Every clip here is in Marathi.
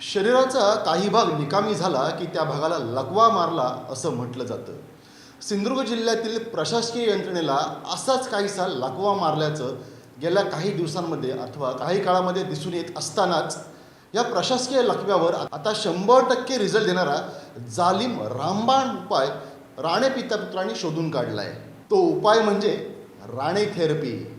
शरीराचा काही भाग निकामी झाला की त्या भागाला लकवा मारला असं म्हटलं जातं. सिंधुदुर्ग जिल्ह्यातील प्रशासकीय यंत्रणेला असाच काहीसा लकवा मारल्याचं गेल्या काही दिवसांमध्ये अथवा काही काळामध्ये दिसून येत असतानाच या प्रशासकीय लकव्यावर आता शंभर टक्के रिझल्ट देणारा जालिम रामबाण उपाय राणे पित्यापुत्रांनी शोधून काढला आहे तो उपाय म्हणजे राणे थेरपी.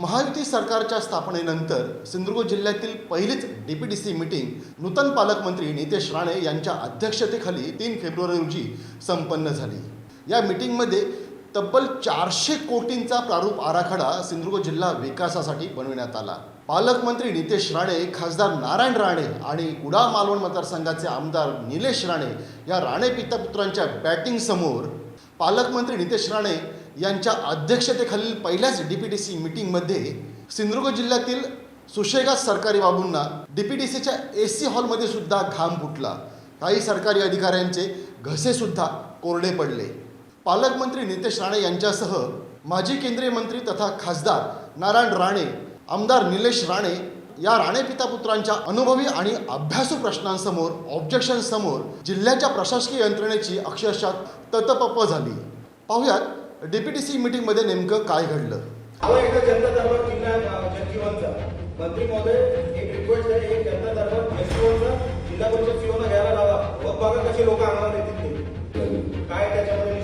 महायुती सरकारच्या स्थापनेनंतर सिंधुदुर्ग जिल्ह्यातील पहिलीच डीपीडीसी मिटिंग नूतन पालकमंत्री नितेश राणे यांच्या अध्यक्षतेखाली तीन फेब्रुवारी रोजी संपन्न झाली. या मिटिंगमध्ये तब्बल चारशे कोटींचा प्रारूप आराखडा सिंधुदुर्ग जिल्हा विकासासाठी बनविण्यात आला. पालकमंत्री नितेश राणे खासदार नारायण राणे आणि कुडा मालवण मतदारसंघाचे आमदार निलेश राणे या राणे पितापुत्रांच्या बॅटिंग समोर पालकमंत्री नितेश राणे यांच्या अध्यक्षतेखालील पहिल्याच डीपीडीसी मीटिंगमध्ये सिंधुदुर्ग जिल्ह्यातील सुशेगात सरकारी बाबूंना डीपीडीसीच्या ए सी हॉलमध्ये सुद्धा घाम फुटला. काही सरकारी अधिकाऱ्यांचे घसेसुद्धा कोरडे पडले. पालकमंत्री नितेश राणे यांच्यासह माजी केंद्रीय मंत्री तथा खासदार नारायण राणे आमदार निलेश राणे या राणे पितापुत्रांच्या अनुभवी आणि अभ्यासू प्रश्नांसमोर ऑब्जेक्शन समोर जिल्ह्याच्या प्रशासकीय यंत्रणेची अक्षरशः ततपप झाली. पाहुयात डीपीटीसी मीटिंगमध्ये नेमकं काय घडलं? एकदा जनता दरबार जिल्हा जनजीवनचा. मंत्री महोदय एक रिक्वेस्ट आहे एक जनता दरबार जनजीवनचा. जिल्हा परिषद सीओना घ्यायला लावा. मग बघा कसे लोक आम्हाला देतील काय त्याच्यामध्ये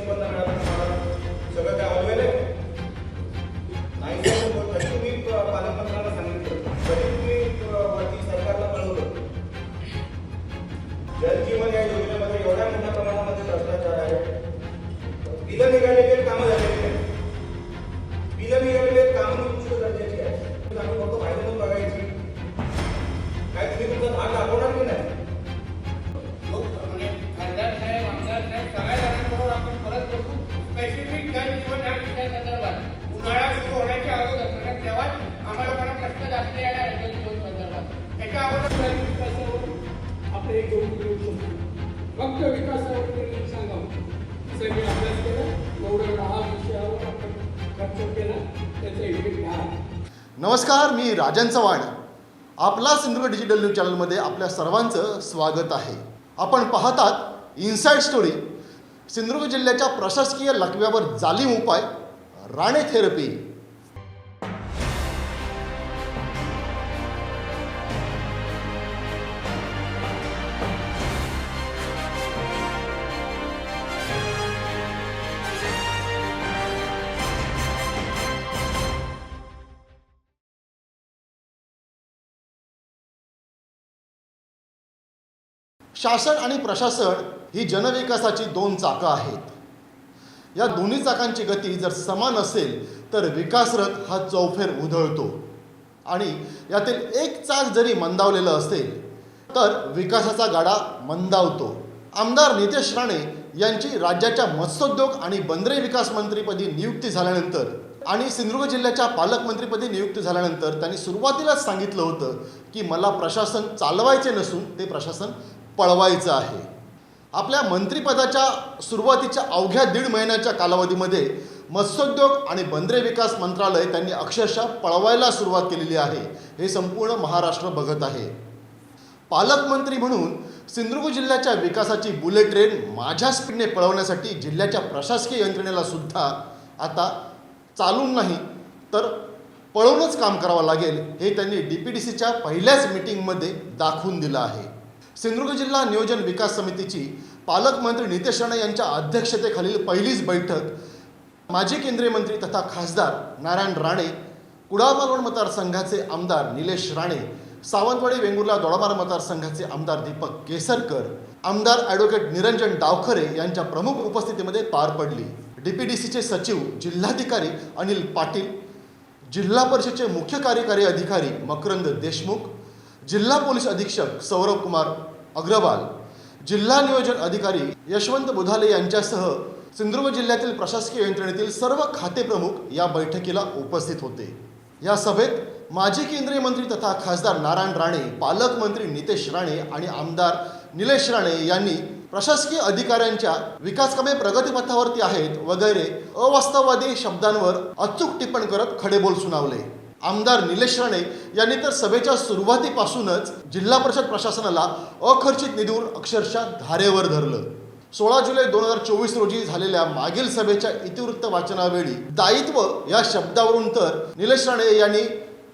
नमस्कार मी राजन चव्हाण. आपला सिंधुदुर्ग डिजिटल न्यूज चॅनलमध्ये आपल्या सर्वांचं स्वागत आहे. आपण पाहतात इन्साईड स्टोरी. सिंधुदुर्ग जिल्ह्याच्या प्रशासकीय लकव्यावर जालीम उपाय राणे थेरपी. शासन आणि प्रशासन ही जनविकासाची दोन चाकं आहेत. या दोन्ही चाकांची गती जर समान असेल तर विकासरथ हा चौफेर उधळतो. आणि यातील एक चाक जरी मंदावलेलं असेल तर विकासाचा गाडा मंदावतो. आमदार नितेश राणे यांची राज्याच्या मत्स्योद्योग आणि बंदरे विकास मंत्रीपदी नियुक्ती झाल्यानंतर आणि सिंधुदुर्ग जिल्ह्याच्या पालकमंत्रीपदी नियुक्ती झाल्यानंतर त्यांनी सुरुवातीलाच सांगितलं होतं की मला प्रशासन चालवायचे नसून ते प्रशासन पळवायचं आहे. आपल्या मंत्रिपदाच्या सुरुवातीच्या अवघ्या दीड महिन्याच्या कालावधीमध्ये मत्स्योद्योग आणि बंदरे विकास मंत्रालय त्यांनी अक्षरशः पळवायला सुरुवात केलेली आहे. हे संपूर्ण महाराष्ट्र बघत आहे. पालकमंत्री म्हणून सिंधुदुर्ग जिल्ह्याच्या विकासाची बुलेट ट्रेन माझ्या स्पीडने पळवण्यासाठी जिल्ह्याच्या प्रशासकीय यंत्रणेला सुद्धा आता चालून नाही तर पळवूनच काम करावं लागेल हे त्यांनी डी पी डी सीच्या पहिल्याच मिटिंगमध्ये दाखवून दिलं आहे. सिंधुदुर्ग जिल्हा नियोजन विकास समितीची पालकमंत्री नितेश राणे यांच्या अध्यक्षतेखालील पहिलीच बैठक माजी केंद्रीय मंत्री तथा खासदार नारायण राणे कुडाळमालवण मतदारसंघाचे आमदार निलेश राणे सावंतवाडी वेंगुर्ला दोडामार मतदारसंघाचे आमदार दीपक केसरकर आमदार ॲडव्होकेट निरंजन डावखरे यांच्या प्रमुख उपस्थितीमध्ये पार पडली. डी पी डी सीचे सचिव जिल्हाधिकारी अनिल पाटील जिल्हा परिषदेचे मुख्य कार्यकारी अधिकारी मकरंद देशमुख जिल्हा पोलीस अधीक्षक सौरभ कुमार अग्रवाल जिल्हा नियोजन अधिकारी यशवंत बुधाले यांच्यासह सिंधुदुर्ग जिल्ह्यातील प्रशासकीय यंत्रणेतील सर्व खाते प्रमुख या बैठकीला उपस्थित होते. या सभेत माजी केंद्रीय मंत्री तथा खासदार नारायण राणे पालकमंत्री नितेश राणे आणि आमदार निलेश राणे यांनी प्रशासकीय अधिकाऱ्यांच्या विकासकामे प्रगतीपथावरती आहेत वगैरे अवास्तववादी शब्दांवर अचूक टिप्पण करत खडेबोल सुनावले. आमदार निलेश राणे यांनी तर सभेच्या सुरुवातीपासूनच जिल्हा परिषद प्रशासनाला अखर्चित निधीवर अक्षरशः धारेवर धरलं. सोळा जुलै दोन हजार चोवीस रोजी झालेल्या मागील सभेच्या इतिवृत्त वाचनावेळी दायित्व या शब्दावरून तर निलेश राणे यांनी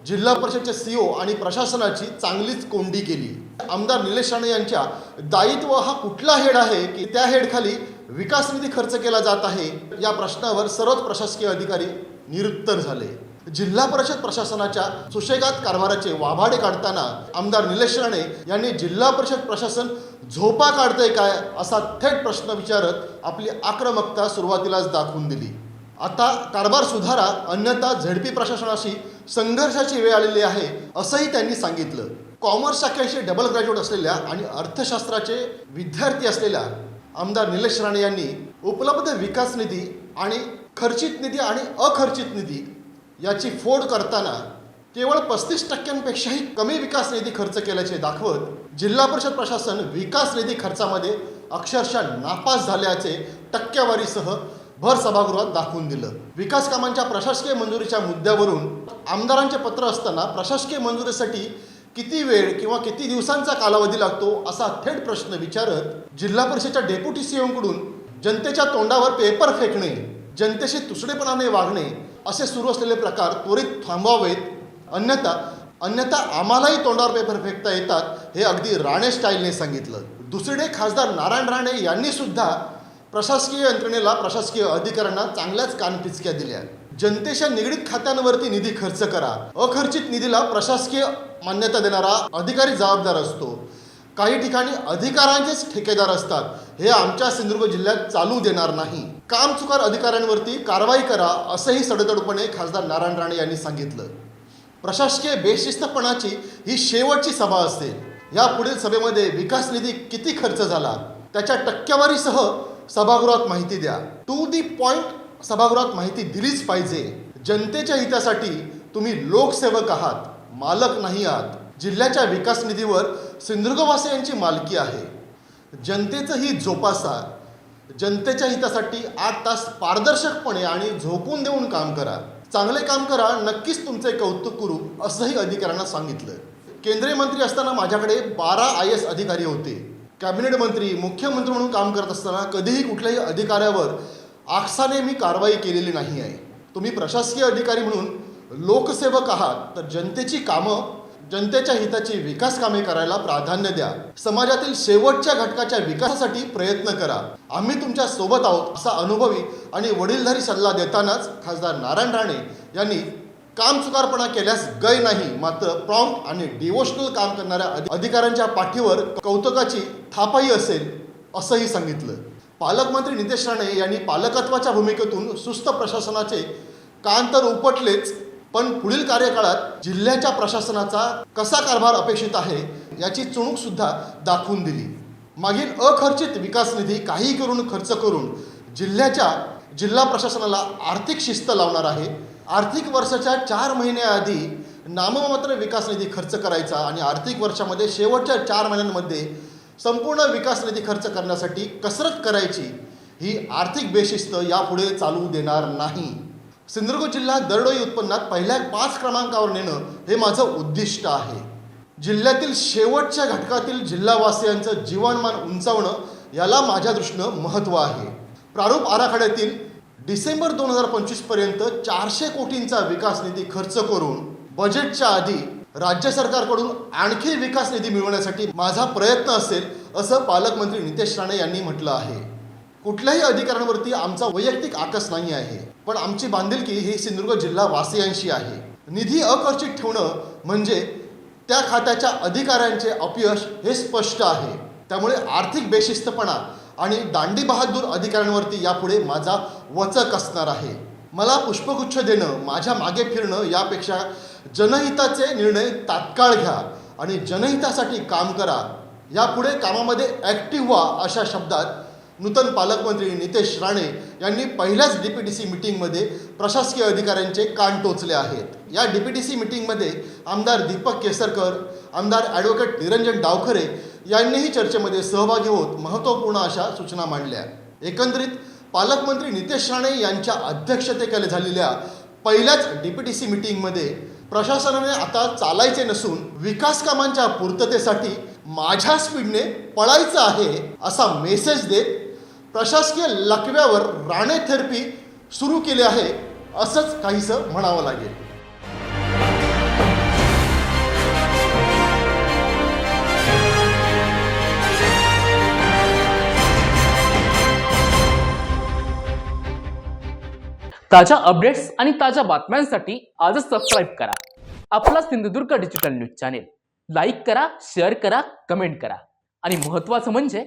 जिल्हा परिषदचे सीओ आणि प्रशासनाची चांगलीच कोंडी केली. आमदार निलेश राणे यांच्या दायित्व हा कुठला हेड आहे की त्या हेडखाली विकास निधी खर्च केला जात आहे या प्रश्नावर सर्वच प्रशासकीय अधिकारी निरुत्तर झाले. जिल्हा परिषद प्रशासनाच्या सुशेगात कारभाराचे वाभाडे काढताना आमदार निलेश राणे यांनी जिल्हा परिषद प्रशासन झोपा काढतंय काय असा थेट प्रश्न विचारत आपली आक्रमकता सुरुवातीलाच दाखवून दिली. आता कारभार सुधारा अन्यथा झडपी प्रशासनाशी संघर्षाची वेळ आलेली आहे असंही त्यांनी सांगितलं. कॉमर्स शाखेशी डबल ग्रॅज्युएट असलेल्या आणि अर्थशास्त्राचे विद्यार्थी असलेल्या आमदार निलेश राणे यांनी उपलब्ध विकास निधी आणि खर्चित निधी आणि अखर्चित निधी याची फोड करताना केवळ पस्तीस टक्क्यांपेक्षाही कमी विकास निधी खर्च केल्याचे दाखवत जिल्हा परिषद प्रशासन विकास निधी खर्चामध्ये अक्षरशः नापास झाल्याचे टक्केवारीसह भर सभागृहात दाखवून दिलं. विकास कामांच्या प्रशासकीय मंजुरीच्या मुद्द्यावरून आमदारांचे पत्र असताना प्रशासकीय मंजुरीसाठी किती वेळ किंवा किती दिवसांचा कालावधी लागतो असा थेट प्रश्न विचारत जिल्हा परिषदेच्या डेप्युटी सीएमकडून जनतेच्या तोंडावर पेपर फेकणे जनतेशी तुसडेपणाने वागणे असे सुरू असलेले प्रकार त्वरित थांबवावेत. अन्यथा अन्यथा आम्हालाही तोंडावर पेपर फेकता येतात हे अगदी राणे स्टाईलने सांगितलं. दुसरीकडे खासदार नारायण राणे यांनी सुद्धा प्रशासकीय यंत्रणेला प्रशासकीय अधिकाऱ्यांना चांगल्याच कानपिचक्या दिल्या. जनतेच्या निगडीत खात्यांवरती निधी खर्च करा. अखर्चित निधीला प्रशासकीय मान्यता देणारा अधिकारी जबाबदार असतो. काही ठिकाणी अधिकाऱ्यांचेच ठेकेदार असतात. हे आमच्या सिंधुदुर्ग जिल्ह्यात चालू देणार नाही. कामचुकार अधिकाऱ्यांवरती कारवाई करा असंही सडतडपणे खासदार नारायण राणे यांनी सांगितलं. प्रशासकीय बेशिस्तपणाची ही शेवटची सभा असते या पुढील सभेमध्ये विकास निधी किती खर्च झाला त्याच्या टक्केवारीसह सभागृहात माहिती द्या. टू दी पॉइंट सभागृहात माहिती दिलीच पाहिजे. जनतेच्या हितासाठी तुम्ही लोकसेवक आहात मालक नाही आहात. जिल्ह्याच्या विकास निधीवर सिंधुदुर्गवासियांची मालकी आहे. जनतेचं ही जोपासा. जनतेच्या हितासाठी आठ तास पारदर्शकपणे आणि झोकून देऊन काम करा. चांगले काम करा नक्कीच तुमचे कौतुक करू असंही अधिकाऱ्यांना सांगितलं. केंद्रीय मंत्री असताना माझ्याकडे बारा आय एस अधिकारी होते. कॅबिनेट मंत्री मुख्यमंत्री म्हणून काम करत असताना कधीही कुठल्याही अधिकाऱ्यावर आक्षाने मी कारवाई केलेली नाही आहे. तुम्ही प्रशासकीय अधिकारी म्हणून लोकसेवक आहात तर जनतेची कामं जनतेच्या हिताची विकास कामे करायला प्राधान्य द्या. समाजातील शेवटच्या घटकाच्या विकासासाठी प्रयत्न करा. आम्ही तुमच्यासोबत आहोत असा अनुभवी आणि वडीलधारी सल्ला देतानाच खासदार नारायण राणे यांनी काम चुकारपणा केल्यास गय नाही मात्र प्रॉम्प्ट आणि डिवोशनल काम करणाऱ्या अधिकाऱ्यांच्या पाठीवर कौतुकाची थापाही असेल असंही सांगितलं. पालकमंत्री नितेश राणे यांनी पालकत्वाच्या भूमिकेतून सुस्त प्रशासनाचे कान तर उपटलेच पण पुढील कार्यकाळात जिल्ह्याच्या प्रशासनाचा कसा कारभार अपेक्षित आहे याची चुणूक सुद्धा दाखवून दिली. मागील अखर्चित विकास निधी काही करून खर्च करून जिल्ह्याच्या जिल्हा प्रशासनाला आर्थिक शिस्त लावणार आहे. आर्थिक वर्षाच्या चार महिन्याआधी नाममात्र विकास निधी खर्च करायचा आणि आर्थिक वर्षामध्ये शेवटच्या चार महिन्यांमध्ये संपूर्ण विकास निधी खर्च करण्यासाठी कसरत करायची ही आर्थिक बेशिस्त यापुढे चालू देणार नाही. सिंधुदुर्ग जिल्हा दरडोई उत्पन्नात पहिल्या पाच क्रमांकावर नेणं हे माझं उद्दिष्ट आहे. जिल्ह्यातील शेवटच्या घटकातील जिल्हावासियांचं जीवनमान उंचावणं याला माझ्या दृष्टीनं महत्त्व आहे. प्रारूप आराखड्यातील डिसेंबर दोन हजार पंचवीसपर्यंत चारशे कोटींचा विकास निधी खर्च करून बजेटच्या आधी राज्य सरकारकडून आणखी विकास निधी मिळवण्यासाठी माझा प्रयत्न असेल असं पालकमंत्री नितेश राणे यांनी म्हटलं आहे. कुठल्याही अधिकाऱ्यांवरती आमचा वैयक्तिक आकस नाही आहे. पण आमची बांधिलकी ही सिंधुदुर्ग जिल्हा वासियांशी आहे. निधी अकर्षित ठेवणं म्हणजे त्या खात्याच्या अधिकाऱ्यांचे अपयश हे स्पष्ट आहे. त्यामुळे आर्थिक बेशिस्तपणा आणि दांडी बहादूर अधिकाऱ्यांवरती यापुढे माझा वचक असणार आहे. मला पुष्पगुच्छ देणं माझ्या मागे फिरणं यापेक्षा जनहिताचे निर्णय तात्काळ घ्या आणि जनहितासाठी काम करा. यापुढे कामामध्ये ॲक्टिव्ह व्हा अशा शब्दात नूतन पालकमंत्री नितेश राणे यांनी पहिल्याच डी पी टी सी मिटिंगमध्ये प्रशासकीय अधिकाऱ्यांचे कान टोचले आहेत. या डी पी टी सी मिटिंगमध्ये आमदार दीपक केसरकर आमदार ॲडव्होकेट निरंजन डावखरे यांनीही चर्चेमध्ये सहभागी होत महत्त्वपूर्ण अशा सूचना मांडल्या. एकंदरीत पालकमंत्री नितेश राणे यांच्या अध्यक्षतेखाली झालेल्या पहिल्याच डी पी टी सी मिटिंगमध्ये प्रशासनाने आता चालायचे नसून विकास कामांच्या पूर्ततेसाठी माझ्या स्पीडने पळायचं आहे असा मेसेज देत प्रशासकीय लकव्यावर राणे थेरपी सुरू केले आहे असंच काहीसं म्हणावं लागेल. ताज्या अपडेट्स आणि ताज्या बातम्यांसाठी आजच सबस्क्राईब करा. आपला Sindhudurg digital news channel like करा शेअर करा कमेंट करा. आणि महत्त्वाचं म्हणजे